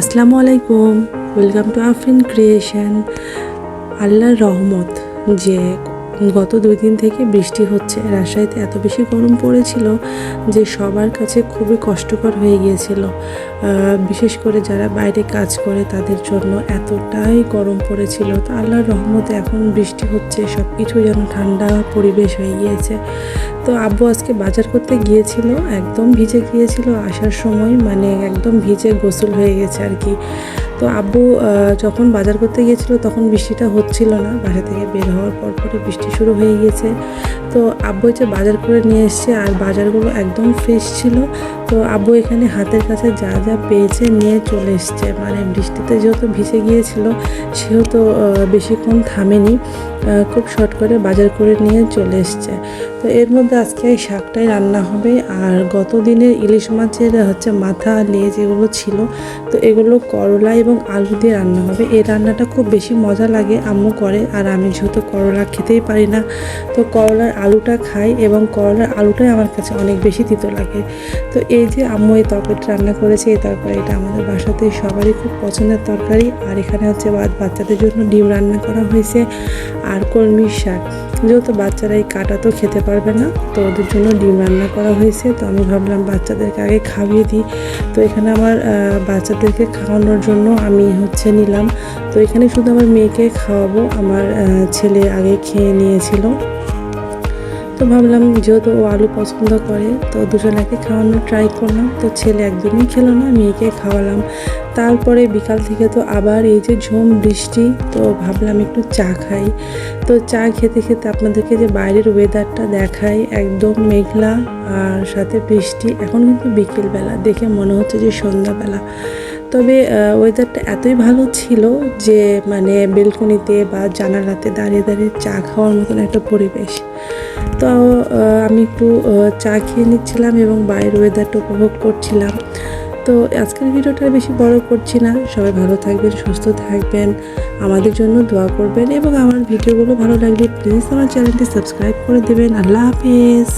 আসসালামু আলাইকুম। Welcome to Afrin creation আল্লাহর রহমত যে গত দুই দিন থেকে বৃষ্টি হচ্ছে, রাজশাহীতে এত বেশি গরম পড়েছিল যে সবার কাছে খুবই কষ্টকর হয়ে গিয়েছিল। বিশেষ করে যারা বাইরে কাজ করে তাদের জন্য এতটাই গরম পড়েছিল। তো আল্লাহর রহমতে এখন বৃষ্টি হচ্ছে সব কিছু যেন ঠান্ডা পরিবেশ হয়ে গিয়েছে। তো আব্বু আজকে বাজার করতে গিয়েছিল, একদম ভিজে গিয়েছিল, আসার সময় মানে একদম ভিজে গোসল হয়ে গেছে আর কি। তো আব্বু যখন বাজার করতে গিয়েছিল তখন বৃষ্টিটা হচ্ছিল না, বাসা থেকে বের হওয়ার পর পরে বৃষ্টি শুরু হয়ে গিয়েছে। তো আব্বু হচ্ছে বাজার করে নিয়ে এসছে আর বাজারগুলো একদম ফ্রেশ ছিল। তো আব্বু এখানে হাতের কাছে যা যা পেয়েছে নিয়ে চলে এসছে মানে বৃষ্টিতে যেহেতু ভিজে গিয়েছিল, সেহেতু বেশিক্ষণ থামেনি খুব শর্ট করে বাজার করে নিয়ে চলে এসছে। তো এর মধ্যে আজকে এই শাকটাই রান্না হবে। আর গত দিনের ইলিশ মাছের হচ্ছে মাথা লেজ এগুলো ছিল, তো এগুলো করলা এবং আলু দিয়ে রান্না হবে। এই রান্নাটা খুব বেশি মজা লাগে, আম্মু করে, আর আমি যেহেতু করলা খেতেই পারি না, তো করলার আলুটা খাই এবং করলার আলুটাই আমার কাছে অনেক বেশি তিতো লাগে। তো এই যে আম্মু এই তরকারিটা রান্না করেছে, এই তরকারিটা আমাদের বাসাতে সবারই খুব পছন্দের তরকারি। আর এখানে হচ্ছে বাচ্চাদের জন্য ডিম রান্না করা হয়েছে, আর কলমির শাক। যেহেতু বাচ্চারা এই কাটা তো খেতে পারবে না, তো ওদের জন্য ডিম রান্না করা হয়েছে, তো আমি ভাবলাম বাচ্চাদেরকে আগে খাইয়ে দিই। তো এখানে আমার বাচ্চাদেরকে খাওয়ানোর জন্য আমি হচ্ছে নিলাম। তো এখানে শুধু আমার মেয়েকে খাওয়াবো, আমার ছেলে আগে খেয়ে নিয়েছিল। তো ভাবলাম যেহেতু ও আলু পছন্দ করে, তো দুজনাকে খাওয়ানোর ট্রাই করলাম। তো ছেলে একদমই খেলো না, মেয়েকে খাওয়ালাম। তারপরে বিকাল থেকে তো আবার এই যে ঝুম, বৃষ্টি, তো ভাবলাম একটু চা খাই। তো চা খেতে খেতে আপনাদেরকে যে বাইরের ওয়েদারটা দেখাই, একদম মেঘলা আর সাথে বৃষ্টি। এখন কিন্তু বিকেলবেলা, দেখে মনে হচ্ছে যে সন্ধ্যাবেলা। তবে ওয়েদারটা এতই ভালো ছিল যে মানে বেলকনিতে বা জানালাতে দাঁড়িয়ে দাঁড়িয়ে চা খাওয়ার মতন একটা পরিবেশ। তো আমি একটু চা খেয়ে নিচ্ছিলাম এবং বাইরের ওয়েদারটা উপভোগ করছিলাম। তো আজকের ভিডিওটা বেশি বড় করছি না। সবাই ভালো থাকবেন, সুস্থ থাকবেন, আমাদের জন্য দোয়া করবেন এবং আমার ভিডিওগুলো ভালো লাগলে প্লিজ আমার চ্যানেলটি সাবস্ক্রাইব করে দেবেন। আল্লাহ হাফেজ।